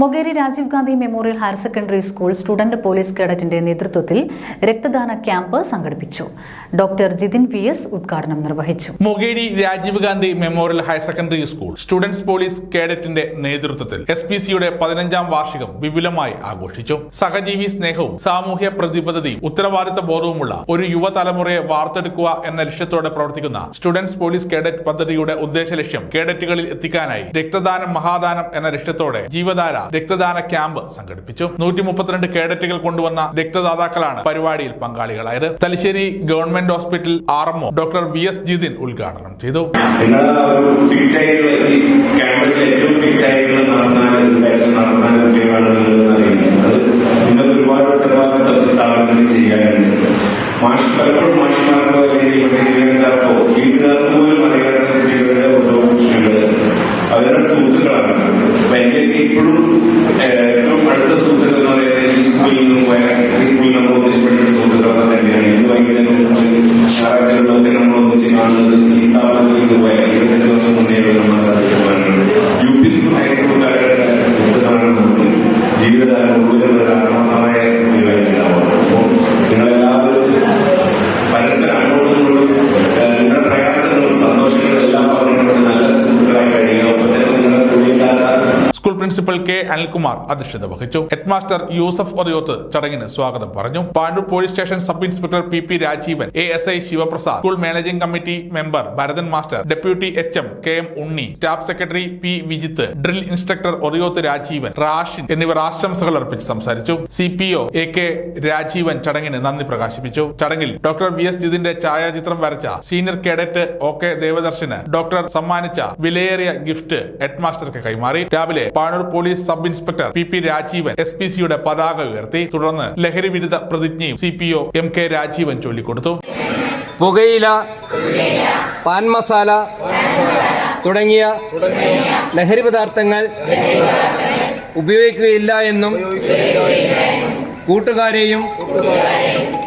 Mokeri Rajiv Gandhi memorial higher secondary school student police കേഡറ്റിന്റെ നേതൃത്വത്തിൽ രക്തദാന camp സംഘടിപ്പിച്ചു. Doctor Jithin V S ഉദ്ഘാടനം നിർവഹിച്ചു. Mokeri Rajiv Gandhi memorial higher secondary school students police കേഡറ്റിന്റെ നേതൃത്വത്തിൽ S P സിയുടെ പതിനഞ്ചാം വാർഷികം വിപുലമായി ആഘോഷിച്ചു. സഹജീവി സ്നേഹവും സാമൂഹ്യ പ്രതിബദ്ധതയും ഉത്തരവാദിത്ത ബോധവുമുള്ള ഒരു യുവതലമുറയെ വാർത്തെടുക്കുക എന്ന ലക്ഷ്യത്തോടെ പ്രവർത്തിക്കുന്ന സ്റ്റുഡന്റ്സ് പോലീസ് കേഡറ്റ് പദ്ധതിയുടെ ഉദ്ദേശ ലക്ഷ്യം കേഡറ്റുകളിൽ എത്തിക്കാനായി രക്തദാനം മഹാദാനം എന്ന ലക്ഷ്യത്തോടെ ജീവധാര രക്തദാന ക്യാമ്പ് സംഘടിപ്പിച്ചു. നൂറ്റി മുപ്പത്തിരണ്ട് കേഡറ്റുകൾ കൊണ്ടുവന്ന രക്തദാതാക്കളാണ് പരിപാടിയിൽ പങ്കാളികളായത്. Thalassery government hospital R MO doctor V S Jithin ഉദ്ഘാടനം ചെയ്തു. നിങ്ങൾ പലപ്പോഴും മാഷിമാർക്കോ അല്ലെങ്കിൽ ജീവനക്കാർക്കോ ക്യാമ്പസിൽ ഇപ്പോഴും അടുത്ത സുഹൃത്തുക്കൾ എന്ന് പറയുന്നത് ഈ സ്കൂളിൽ നിന്നും ഈ സ്കൂളിൽ നമ്മൾ ഒന്നിച്ച് പഠിച്ച സുഹൃത്തുക്കളൊക്കെ തന്നെയാണ്. ഇന്ന് വൈകുന്നേരം നമ്മൾ ഒന്നിച്ച് കാണുന്നത് ഈ സ്ഥാപനത്തിൽ നിന്ന് പോയ ഇരുപത്തഞ്ച് വർഷം മുന്നേ നമ്മൾ സുഹൃത്തുക്കളാണ് യു പി സ്കൂൾ ഹൈസ്കൂളുകാരുടെ പ്രിൻസിപ്പൽ കെ അനിൽകുമാർ അധ്യക്ഷത വഹിച്ചു. ഹെഡ് മാസ്റ്റർ യൂസഫ് ഒറിയോത്ത് ചടങ്ങിന് സ്വാഗതം പറഞ്ഞു. Pandur police station sub inspector P P Rajeevan A S I Sivaprasad school managing committee member Bharathan master deputy H M K M Unni staff secretary P Vijith drill instructor Oriyoth Rajeevan Rashin എന്നിവർ ആശംസകൾ അർപ്പിച്ച് സംസാരിച്ചു. C P O A K Rajeevan ചടങ്ങിന് നന്ദി പ്രകാശിപ്പിച്ചു. ചടങ്ങിൽ doctor V S ജിതിന്റെ ഛായാചിത്രം വരച്ച സീനിയർ കേഡറ്റ് ഒ കെ ദേവദർശന് ഡോക്ടർ സമ്മാനിച്ച വിലയേറിയ ഗിഫ്റ്റ് ഹെഡ് മാസ്റ്റർക്ക് കൈമാറി. രാവിലെ Panur police sub inspector P P Rajeevan S P സിയുടെ പതാക ഉയർത്തി തുടർന്ന് ലഹരി വിരുദ്ധ പ്രതിജ്ഞയും C P O M K Rajeevan ചൊല്ലിക്കൊടുത്തു. പുകയില പാൻ മസാല തുടങ്ങിയ ലഹരി പദാർത്ഥങ്ങൾ ഉപയോഗിക്കുകയില്ല എന്നും കൂട്ടുകാരെയും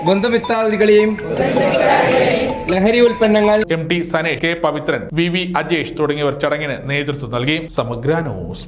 ബന്ധുമിത്രാദികളെയും ലഹരി ഉൽപ്പന്നങ്ങൾ M T Sanesh K Pavithran V V Ajesh തുടങ്ങിയവർ ചടങ്ങിന് നേതൃത്വം നൽകി. സമഗ്ര ന്യൂസ്